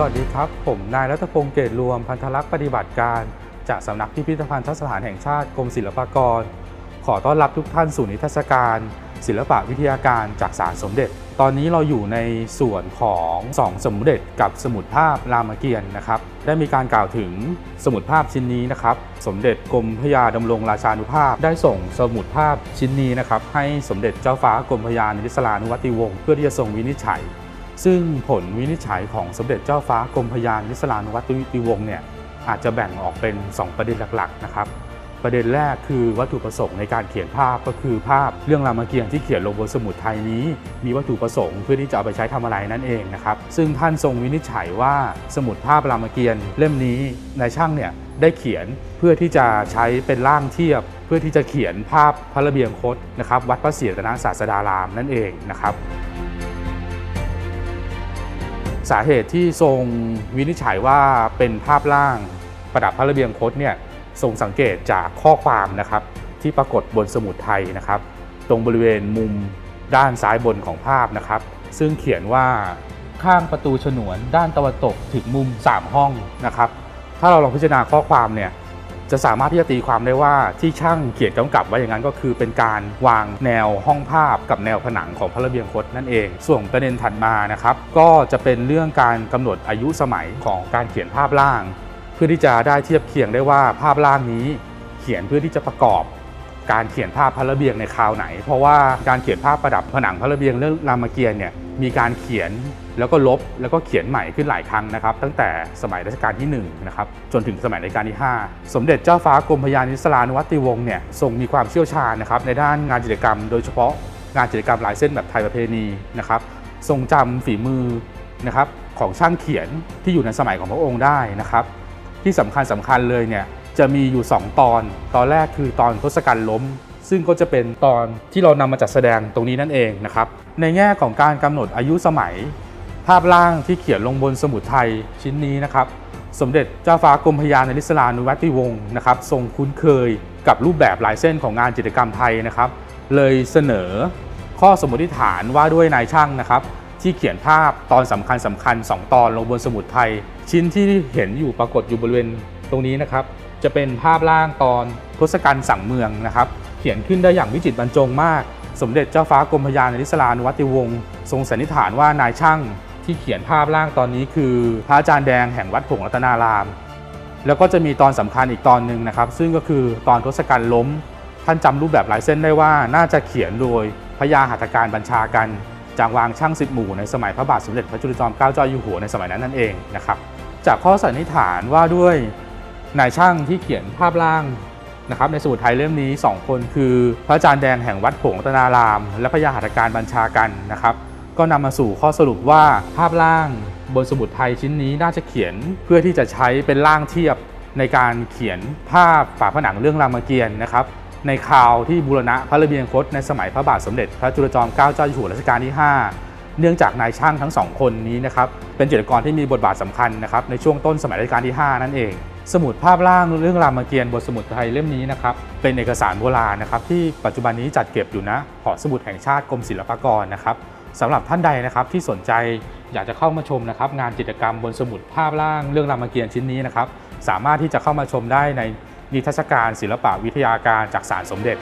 สวัสดีครับ ผมนายรัตพงศ์เกตรวมพันธลักษณ์ปฏิบัติการ จากสำนักพิพิธภัณฑสถานแห่งชาติกรมศิลปากร ขอต้อนรับทุกท่านสู่นิทรรศการ ศิลปะวิทยาการจากสารสมเด็จ ตอนนี้เราอยู่ในส่วนของสองสมเด็จกับสมุดภาพรามเกียรตินะครับ ได้มีการกล่าวถึงสมุดภาพชิ้นนี้นะครับ สมเด็จกรมพระยาดำรงราชานุภาพ ได้ส่งสมุดภาพชิ้นนี้นะครับให้สมเด็จเจ้าฟ้ากรมพระยานิสลานุวัติวงศ์เพื่อที่จะทรงวินิจฉัย ซึ่งผลวินิจฉัยของสมเด็จเจ้าฟ้ากรมพยานนิสลานวัติวงศ์เนี่ยอาจจะแบ่งออกเป็น 2 ประเด็นหลักๆนะครับ ประเด็นแรกคือวัตถุประสงค์ในการเขียนภาพก็คือภาพเรื่องรามเกียรติ์ที่เขียนลงบนสมุดไทยนี้ มีวัตถุประสงค์เพื่อที่จะเอาไปใช้ทำอะไรนั่นเองนะครับ ซึ่งท่านทรงวินิจฉัยว่าสมุดภาพรามเกียรติ์เล่มนี้นายช่างเนี่ยได้เขียนเพื่อที่จะใช้เป็นร่างเทียบ เพื่อที่จะเขียนภาพพระระเบียงคตนะครับวัดพระศรีรัตนศาสดารามนั่นเองนะครับ สาเหตุที่ทรงวินิจฉัยว่าเป็นภาพล่างประดับพระระเบียงคดเนี่ยทรงสังเกตจากข้อความนะครับที่ปรากฏบนสมุดไทยนะครับ ตรงบริเวณมุมด้านซ้ายบนของภาพนะครับ ซึ่งเขียนว่าข้างประตูฉนวนด้านตะวันตกถึงมุม 3 ห้องนะครับ ถ้าเราลองพิจารณาข้อความเนี่ย จะสามารถที่จะตีความได้ว่าที่ช่างเขียนกำกับไว้อย่างนั้นก็คือเป็นการวางแนวห้องภาพกับแนวผนังของพระระเบียงคดนั่นเอง ส่วนประเด็นถัดมานะครับก็จะเป็นเรื่องการกำหนดอายุสมัยของการเขียนภาพล่าง เพื่อที่จะได้เทียบเคียงได้ว่าภาพล่างนี้ เขียนเพื่อที่จะประกอบ การเขียนภาพพระระเบียงในคราวไหน เพราะว่าการเขียนภาพประดับผนังพระระเบียงเรื่องรามเกียรติ์เนี่ยมีการเขียนแล้วก็ลบแล้วก็เขียนใหม่ขึ้นหลายครั้งนะครับ ตั้งแต่สมัยรัชกาลที่1นะครับจนถึงสมัยรัชกาลที่ 5 สมเด็จเจ้าฟ้ากรมพยานิสลานุวัติวงศ์เนี่ยทรงมีความเชี่ยวชาญนะครับในด้านงานจิตรกรรม โดยเฉพาะงานจิตรกรรมลายเส้นแบบไทยประเพณีนะครับทรงจำฝีมือนะครับของช่างเขียนที่อยู่ในสมัยของพระองค์ได้นะครับ ที่สำคัญสำคัญเลยเนี่ย จะมีอยู่ 2 ตอน ตอนแรกคือตอนทศกัณฐ์ล้ม ซึ่งก็จะเป็นตอนที่เรานำมาจัดแสดงตรงนี้นั่นเองนะครับ ในแง่ของการกำหนดอายุสมัย ภาพล่างที่เขียนลงบนสมุดไทยชิ้นนี้นะครับ สมเด็จเจ้าฟ้ากรมพยาในริศลานุวัติวงศ์นะครับ ทรงคุ้นเคยกับรูปแบบลายเส้นของงานจิตรกรรมไทยนะครับ เลยเสนอข้อสมมติฐานว่าด้วยนายช่างนะครับที่เขียนภาพตอนสำคัญสำคัญ 2 ตอนลงบนสมุดไทย ชิ้นที่เห็นอยู่ปรากฏอยู่บริเวณตรงนี้นะครับ จะเป็นภาพล่างตอนทศกัณฐ์สั่งเมืองนะครับ เขียนขึ้นได้อย่างวิจิตรบรรจงมาก สมเด็จเจ้าฟ้ากรมพระยาในริศลานุวัติวงศ์ทรงสันนิษฐานว่านายช่างที่เขียนภาพล่างตอนนี้คือ พระอาจารย์แดงแห่งวัดผงรัตนาราม แล้วก็จะมีตอนสำคัญอีกตอนหนึ่งนะครับ ซึ่งก็คือตอนทศกัณฐ์ล้ม ท่านจำรูปแบบลายเส้นได้ว่าน่าจะเขียนโดยพระยาหัตถการบัญชากันจางวางช่างสิบหมู่ในสมัยพระบาทสมเด็จพระจุลจอมเกล้าเจ้าอยู่หัวในสมัยนั้นนั่นเองนะครับจากข้อสันนิษฐานว่าด้วย นายช่างที่เขียนภาพล่างนะครับในสมุดไทยเล่มนี้ 2 คนคือ พระอาจารย์แดงแห่งวัดผงตนาราม และพระยาหัตการบัญชากันนะครับ ก็นำมาสู่ข้อสรุปว่าภาพล่างบนสมุดไทยชิ้นนี้น่าจะเขียนเพื่อที่จะใช้เป็นร่างเทียบในการเขียนภาพฝาผนังเรื่องรามเกียรติ์นะครับ ในคราวที่บูรณะพระระเบียงคตในสมัยพระบาทสมเด็จ พระจุลจอมเกล้าเจ้าอยู่หัวรัชกาลที่ 5 เนื่องจากนายช่างทั้งสองคนนี้นะครับเป็นจิตรกรที่มีบทบาทสำคัญนะครับในช่วงต้นสมัยรัชกาลที่ 5 นั่นเอง สมุดภาพล่างเรื่องรามเกียรติ์บนสมุดไทยเล่มนี้นะครับเป็นเอกสารโบราณนะครับที่ปัจจุบันนี้จัดเก็บอยู่นะหอสมุดแห่งชาติกรมศิลปากรนะครับสำหรับท่านใดนะครับที่สนใจอยากจะเข้ามาชมนะครับงานจิตรกรรมบนสมุดภาพล่างเรื่องรามเกียรติ์ชิ้นนี้นะครับสามารถที่จะเข้ามาชมได้ในนิทรรศการศิลปะวิทยาการจากสารสมเด็จ